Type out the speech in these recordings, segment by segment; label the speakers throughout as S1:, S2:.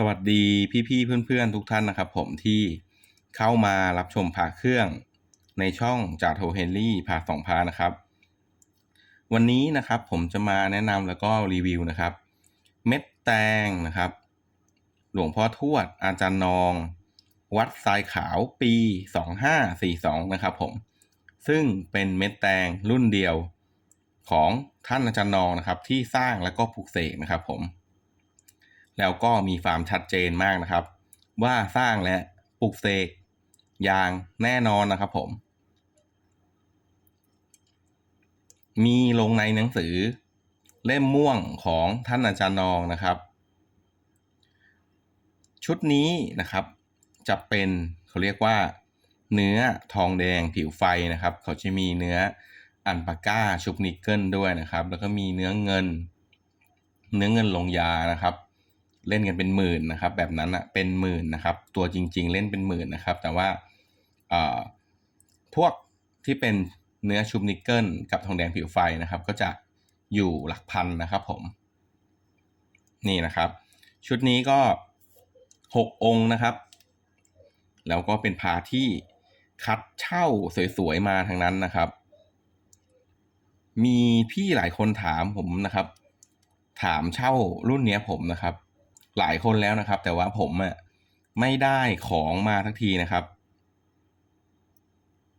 S1: สวัสดีพี่ๆเพื่อนๆทุกท่านนะครับ ผมที่เข้ามารับชมพาเครื่องในช่องจากโทเฮนรี่พาสองพานะครับ วันนี้นะครับผมจะมาแนะนำแล้วก็รีวิวนะครับ เม็ดแตงนะครับ หลวงพ่อทวดอาจารย์นอง วัดทรายขาวปี 2542 นะครับผม ซึ่งเป็นเม็ดแตงรุ่นเดียวของท่านอาจารย์นองนะครับ ที่สร้างแล้วก็ปลูกเสกนะครับผม แล้วก็มีความชัดเจนมากนะครับ ว่าสร้างและปลูกเสกอย่างแน่นอนนะครับผม มีลงในหนังสือเล่มม่วงของท่านอาจารย์นองนะครับ ชุดนี้นะครับ จะเป็นเขาเรียกว่า เนื้อทองแดงผิวไฟนะครับ เขาจะมีเนื้ออันปาก้าชุบนิกเกิลด้วยนะครับ แล้วก็มีเนื้อเงิน เนื้อเงินลงยานะครับ เล่นกันเป็นหมื่นนะครับ แบบนั้นอะเป็นหมื่นนะครับ ตัวจริง ๆ เล่นเป็นหมื่นนะครับ แต่ว่าพวกที่เป็นเนื้อชุบนิกเกิลกับทองแดงผิวไฟนะครับ ก็จะอยู่หลักพันนะครับผม นี่นะครับ ชุดนี้ก็หกองค์นะครับ แล้วก็เป็นพาที่คัดเช่าสวยๆมาทั้งนั้นนะครับ มีพี่หลายคนถามผมนะครับ ถามเช่ารุ่นเนี้ยผมนะครับ หลายคนแล้วนะครับ แต่ว่าผมอะไม่ได้ของมาทักทีนะครับ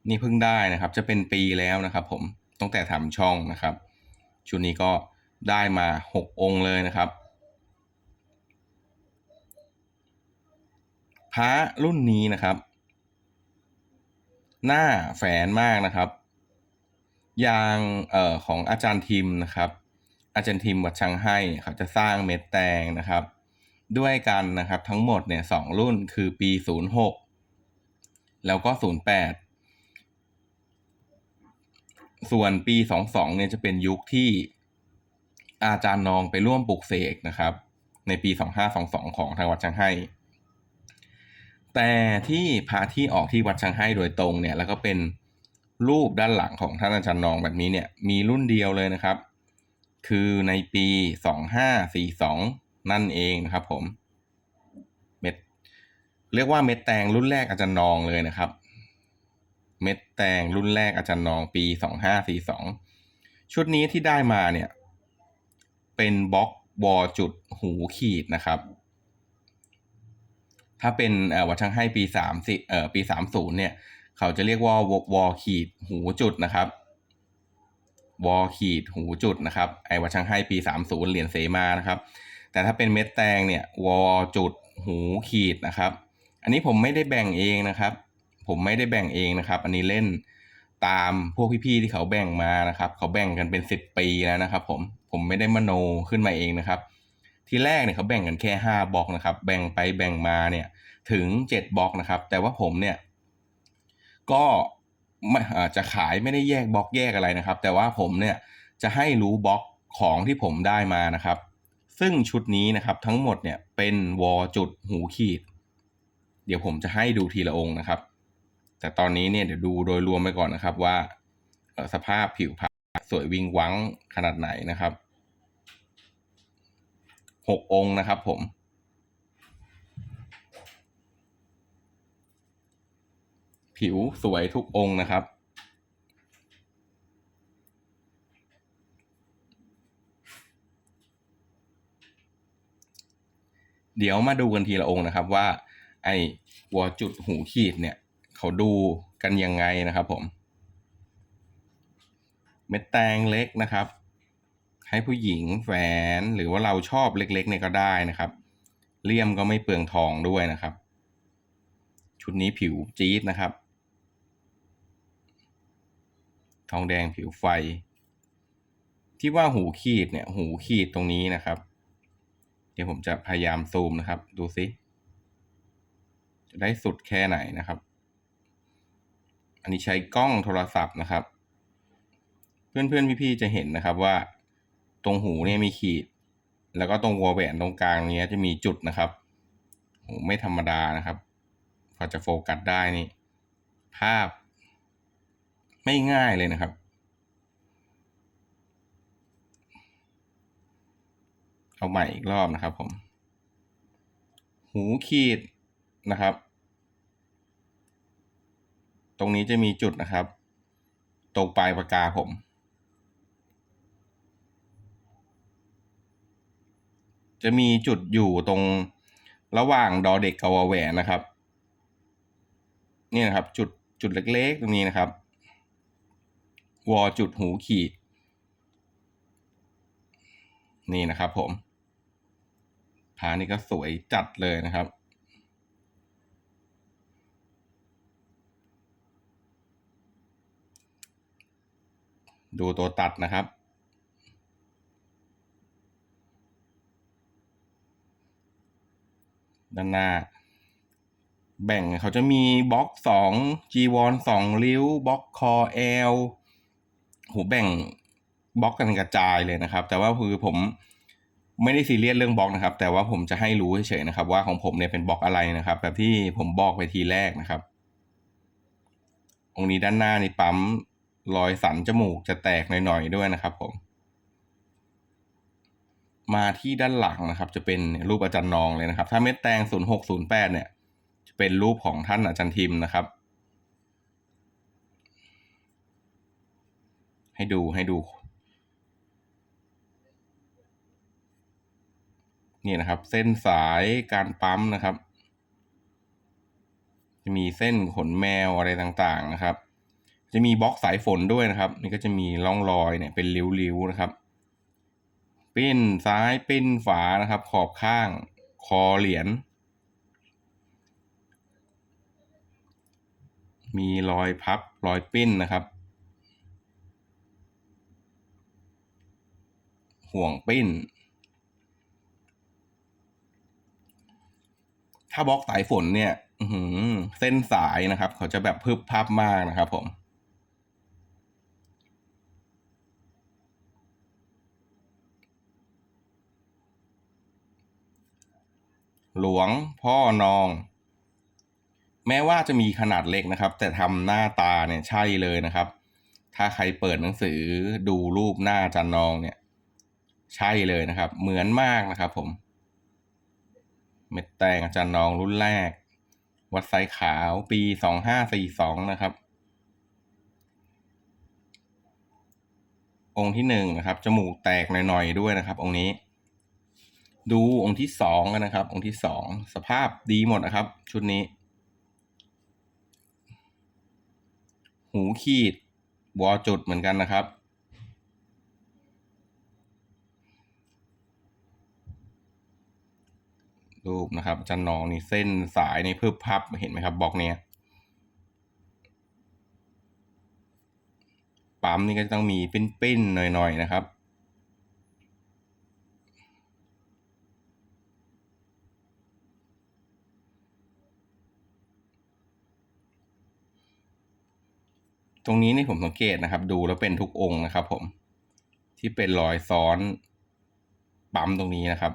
S1: นี่เพิ่งได้นะครับ จะเป็นปีแล้วนะครับ ผมตั้งแต่ทำช่องนะครับ ชุดนี้ก็ได้มาหกองค์เลยนะครับพระรุ่นนี้นะครับ หน้าแฝนมากนะครับ ยางเอ่อของอาจารย์ทิมนะครับ อาจารย์ทิมวัดชังให้เขาจะสร้างเม็ดแตงนะครับ ด้วยกันนะครับ ทั้งหมดเนี่ยสองรุ่นคือปี 06 แล้วก็ 08 ส่วนปี 22 เนี่ยจะเป็นยุคที่อาจารย์นองไปร่วมปลุกเสกนะครับ ในปี 2522 ของทางวัดชังให้แต่ที่พาที่ออกที่วัดชังให้โดยตรงเนี่ย แล้วก็เป็นรูปด้านหลังของท่านอาจารย์นองแบบนี้เนี่ย มีรุ่นเดียวเลยนะครับ คือในปี 2542 นั่นเองนะครับผมเม็ดเรียกว่าเม็ดแตงรุ่นแรกอาจารย์นองเลยนะครับ เม็ดแตงรุ่นแรกอาจารย์นองปี2542ชุดนี้ที่ได้มาเนี่ย เป็นบล็อกวอจุดหูขีดนะครับ ถ้าเป็นวัดช่างให้ปีสามสิเอ่อปีสามศูนย์เนี่ย เขาจะเรียกว่าวอขีดหูจุดนะครับวอขีดหูจุดนะครับไอวัดช่างให้ปีสามศูนย์เหรียญเสมานะครับ แต่ถ้าเป็นเม็ดแตงเนี่ยวอจุดหูขีดนะครับ อันนี้ผมไม่ได้แบ่งเองนะครับ ผมไม่ได้แบ่งเองนะครับ อันนี้เล่นตามพวกพี่ๆที่เขาแบ่งมานะครับ เขาแบ่งกันเป็นสิบปีแล้วนะครับ ผมผมไม่ได้มโนขึ้นมาเองนะครับ ทีแรกเนี่ยเขาแบ่งกันแค่ห้าบล็อกนะครับ แบ่งไปแบ่งมาเนี่ยถึงเจ็ดบล็อกนะครับ แต่ว่าผมเนี่ย ก็ไม่จะขายไม่ได้แยกบล็อกแยกอะไรนะครับ แต่ว่าผมเนี่ยจะให้รู้บล็อกของที่ผมได้มานะครับ ซึ่งชุดนี้นะครับทั้งหมดเนี่ยเป็นวอจุดหูขีด เดี๋ยวผมจะให้ดูทีละองค์นะครับ แต่ตอนนี้เนี่ยเดี๋ยวดูโดยรวมไปก่อนนะครับว่าสภาพผิวพรรณสวยวิงวังขนาดไหนนะครับหกองค์นะครับผมผิวสวยทุกองค์นะครับ เดี๋ยวมาดูกันทีละองค์นะครับว่า ไอ้วจุดหูขีดเนี่ย เขาดูกันยังไงนะครับผม เม็ดแตงเล็กนะครับ ให้ผู้หญิงแฝนหรือว่าเราชอบเล็กๆเนี่ยก็ได้นะครับเลี่ยมก็ไม่เปลืองทองด้วยนะครับ ชุดนี้ผิวจี๊ดนะครับ ทองแดงผิวไฟ ที่ว่าหูขีดเนี่ย หูขีดตรงนี้นะครับ ดี๋ยวผมจะพยายามซูมนะครับ ดูซิ จะได้สุดแค่ไหนนะครับ อันนี้ใช้กล้องโทรศัพท์นะครับ เพื่อนๆพี่ๆจะเห็นนะครับว่า ตรงหูเนี่ยมีขีด แล้วก็ตรงวอลแหวนตรงกลางนี้จะมีจุดนะครับโหไม่ธรรมดานะครับพอจะโฟกัสได้นี่ ภาพ ไม่ง่ายเลยนะครับ เอาใหม่อีกรอบนะครับผม หูขีดนะครับ ตรงนี้จะมีจุดนะครับ ตรงปลายปากกาผม จะมีจุดอยู่ตรงระหว่างดอเด็กกับวอแหวนนะครับ นี่นะครับ จุดจุดเล็กๆ ตรงนี้นะครับ วอจุดหูขีด นี่นะครับผม ผานี่ก็สวยจัดเลยนะครับ ดูตัวตัดนะครับ ด้านหน้า แบ่งเขาจะมีบล็อกสองจีวอนสองริ้วบล็อกคอเอลหูแบ่งบล็อกกันกระจายเลยนะครับ แต่ว่าคือผม ไม่ได้ซีเรียสเรื่องบล็อกนะครับ แต่ว่าผมจะให้รู้เฉยๆนะครับ ว่าของผมเนี่ยเป็นบล็อกอะไรนะครับ แบบที่ผมบอกไปทีแรกนะครับ องนี้ด้านหน้านี่ปั๊มรอยสันจมูกจะแตกหน่อยๆด้วยนะครับ ผม มาที่ด้านหลังนะครับ จะเป็นรูปอาจารย์นองเลยนะครับ ถ้าเม็ดแตงศูนย์หกศูนย์แปดเนี่ย จะเป็นรูปของท่านอาจารย์ทิมนะครับ ให้ดูให้ดู นี่นะครับ เส้นสายการปั๊มนะครับ จะมีเส้นขนแมวอะไรต่างๆนะครับ จะมีบล็อกสายฝนด้วยนะครับ นี่ก็จะมีร่องรอยเนี่ยเป็นริ้วๆนะครับ ปิ้นซ้ายปิ้นฝานะครับ ขอบข้างคอเหรียญมีรอยพับรอยปิ้นนะครับ ห่วงปิ้น ถ้าบล็อกสายฝนเนี่ยอืเส้นสายนะครับ เขาจะแบบพึบพับมากนะครับ ผม หลวงพ่อนอง แม้ว่าจะมีขนาดเล็กนะครับ แต่ทำหน้าตาเนี่ยใช่เลยนะครับ ถ้าใครเปิดหนังสือดูรูปหน้าจันนองเนี่ย ใช่เลยนะครับ เหมือนมากนะครับ ผม เม็ดแตงอาจารย์นองรุ่นแรก วัดไซขาวปีสองห้าสี่สองนะครับ องค์ที่หนึ่งนะครับจมูกแตกหน่อยๆด้วยนะครับ องค์นี้ ดูองค์ที่สองกันนะครับ องค์ที่สองสภาพดีหมดนะครับ ชุดนี้ หูขีดวอจุดเหมือนกันนะครับ รูปนะครับจันนองนี่เส้นสายในพึบพับเห็นไหมครับบล็อกเนี้ยปั๊มนี่ก็ต้องมีปิ้นๆหน่อยๆนะครับตรงนี้นี่ผมสังเกตนะครับ ดูแล้วเป็นทุกองค์นะครับ ผมที่เป็นรอยซ้อนปั๊มตรงนี้นะครับ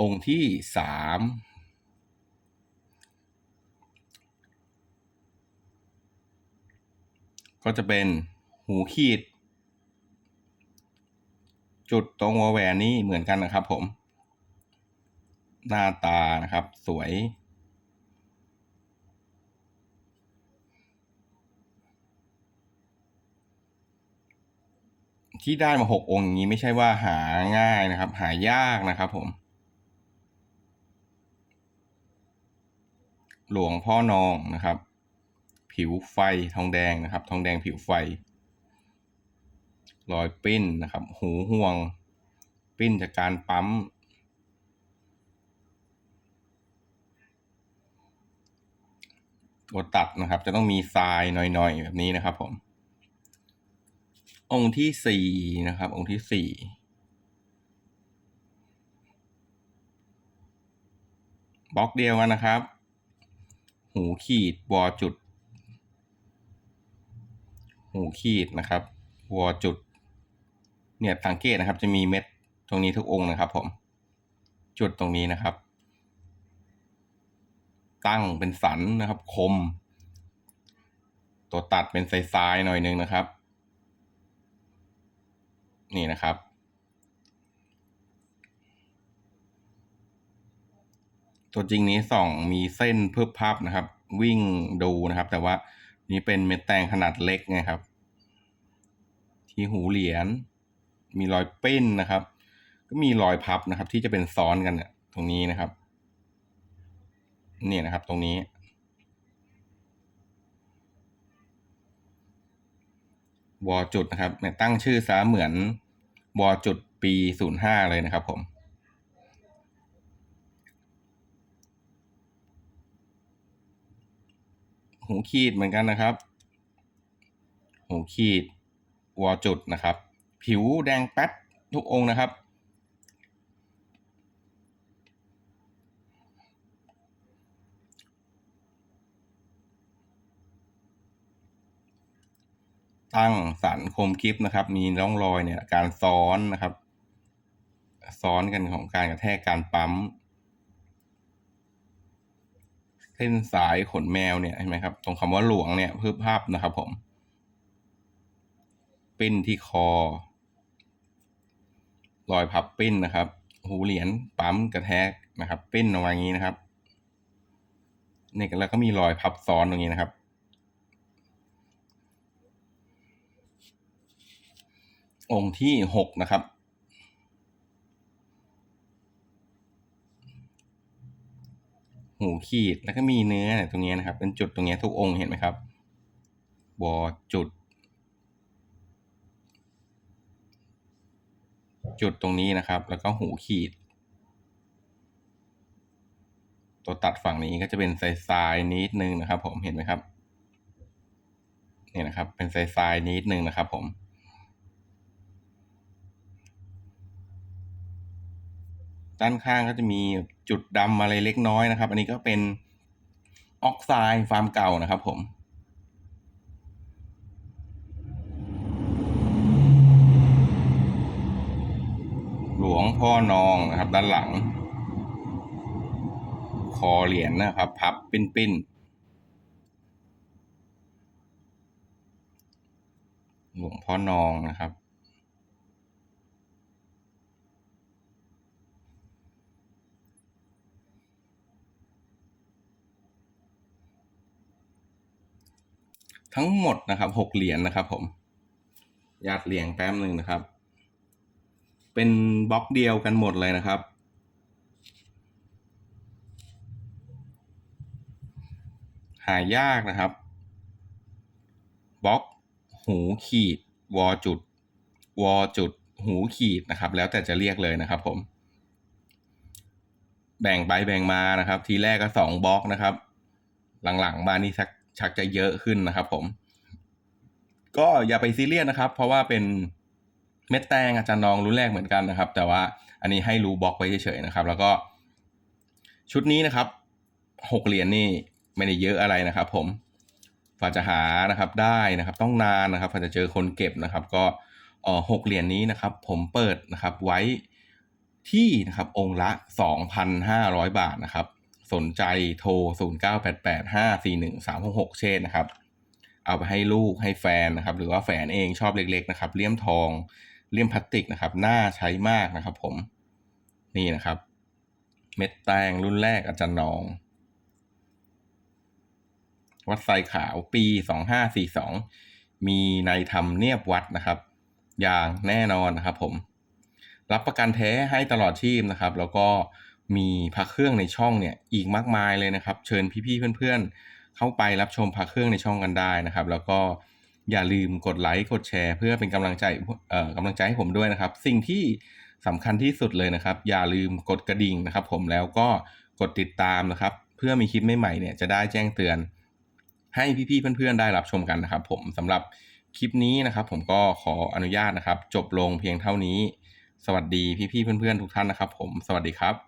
S1: องค์ที่สามก็จะเป็นหูขีด จุดตรงวอแหวนนี้เหมือนกันนะครับผม หน้าตานะครับสวย ที่ได้มาหกองค์อย่างนี้ไม่ใช่ว่าหาง่ายนะครับ หายากนะครับผม หลวงพ่อนองนะครับ ผิวไฟทองแดงนะครับ ทองแดงผิวไฟ รอยปิ้นนะครับ หูห่วง ปิ้นจากการปั๊ม ตัวตัดนะครับ จะต้องมีทรายหน่อยๆ แบบนี้นะครับผม องค์ที่สี่นะครับ องค์ที่สี่บล็อกเดียวกันนะครับ หูขีดวอจุด หูขีดนะครับวอจุด เนี่ยสังเกตนะครับจะมีเม็ดตรงนี้ทุกองค์นะครับ ผม จุดตรงนี้นะครับ ตั้งเป็นสันนะครับ คม ตัวตัดเป็นทรายๆหน่อยนึงนะครับ นี่นะครับ ตัวจริงนี้ส่องมีเส้นเพิ่มพับนะครับ วิ่งดูนะครับ แต่ว่านี่เป็นเม็ดแตงขนาดเล็กไงครับ ที่หูเหรียญมีรอยเป้นนะครับ ก็มีรอยพับนะครับ ที่จะเป็นซ้อนกันเนี่ยตรงนี้นะครับเนี่ยนะครับ ตรงนี้วอจุดนะครับเนี่ยตั้งชื่อซะเหมือนวอจุดปีศูนย์ห้าเลยนะครับผม หูขีดเหมือนกันนะครับ หูขีดวอจุดนะครับ ผิวแดงแป๊ดทุกองค์นะครับ ตั้งสันคมคลิปนะครับ มีร่องรอยเนี่ยการซ้อนนะครับ ซ้อนกันของการกระแทกการปั๊ม เส้นสายขนแมวเนี่ยเห็นไหมครับ ตรงคำว่าหลวงเนี่ยเพิ่มภาพนะครับผม ปิ้นที่คอ รอยพับปิ้นนะครับ หูเหรียญปั๊มกระแทกนะครับ ปิ้นออกมาอย่างนี้นะครับนี่แล้วก็มีรอยพับซ้อนตรงนี้นะครับ องค์ที่หกนะครับ หูขีดแล้วก็มีเนื้อตรงนี้นะครับ เป็นจุดตรงนี้ทุกองค์เห็นไหมครับวอจุด จุดตรงนี้นะครับ แล้วก็หูขีด ตัวตัดฝั่งนี้ก็จะเป็นทรายทรายนิดนึงนะครับ ผมเห็นไหมครับนี่นะครับ เป็นทรายทรายนิดนึงนะครับ ผม ด้านข้างก็จะมีจุดดำอะไรเล็กน้อยนะครับ อันนี้ก็เป็นออกไซด์ฟาร์มเก่านะครับผมหลวงพ่อนองนะครับ ด้านหลัง คอเหรียญนะครับ พับปิ้นปิ้นหลวงพ่อนองนะครับ ทั้งหมดนะครับหกเหรียญนะครับผมญาติเหรียญแป๊บหนึ่งนะครับ เป็นบล็อกเดียวกันหมดเลยนะครับ หายากนะครับบล็อกหูขีดวอจุดวอจุดหูขีดนะครับ แล้วแต่จะเรียกเลยนะครับผม แบ่งไปแบ่งมานะครับ ทีแรกก็สองบล็อกนะครับ หลังๆมานี่ชัก ชักจะเยอะขึ้นนะครับ ผม ก็อย่าไปซีเรียสนะครับ เพราะว่าเป็นเม็ดแตงอาจารย์นองรุ่นแรกเหมือนกันนะครับ แต่ว่าอันนี้ให้รู้บล็อกไว้เฉยๆนะครับ แล้วก็ ชุดนี้นะครับหกเหรียญนี่ไม่ได้เยอะอะไรนะครับ ผมฝาจะหานะครับได้นะครับ ต้องนานนะครับฝาจะเจอคนเก็บนะครับ ก็หกเหรียญนี้นะครับ ผมเปิดนะครับไว้ที่นะครับองค์ละ 2,500 บาทนะครับ สนใจโทร 0988541366 เช่นนะครับ เอาไปให้ลูกให้แฟนนะครับ หรือว่าแฟนเองชอบเล็กๆนะครับ เลี่ยมทอง เลี่ยมพลาสติกนะครับ น่าใช้มากนะครับผม นี่นะครับ เม็ดแตงรุ่นแรกอาจารย์นอง วัดไซขาวปี 2542 มีในธรรมเนียบวัดนะครับ อย่างแน่นอนนะครับผม รับประกันแท้ให้ตลอดชีพนะครับ แล้วก็ มีพักเครื่องในช่องเนี่ยอีกมากมายเลยนะครับ เชิญพี่ๆเพื่อนๆ เข้าไปรับชมพักเครื่องในช่องกันได้นะครับ แล้วก็อย่าลืมกดไลค์กดแชร์ เพื่อเป็นกำลังใจเอ่อกำลังใจให้ผมด้วยนะครับ สิ่งที่สำคัญที่สุดเลยนะครับ อย่าลืมกดกระดิ่งนะครับ ผมแล้วก็กดติดตามนะครับ เพื่อมีคลิปใหม่ๆเนี่ยจะได้แจ้งเตือน ให้พี่ๆเพื่อนๆ ได้รับชมกันนะครับ ผมสำหรับคลิปนี้นะครับ ผมก็ขออนุญาตนะครับ จบลงเพียงเท่านี้ สวัสดีพี่ๆเพื่อนๆทุกท่านนะครับ ผมสวัสดีครับ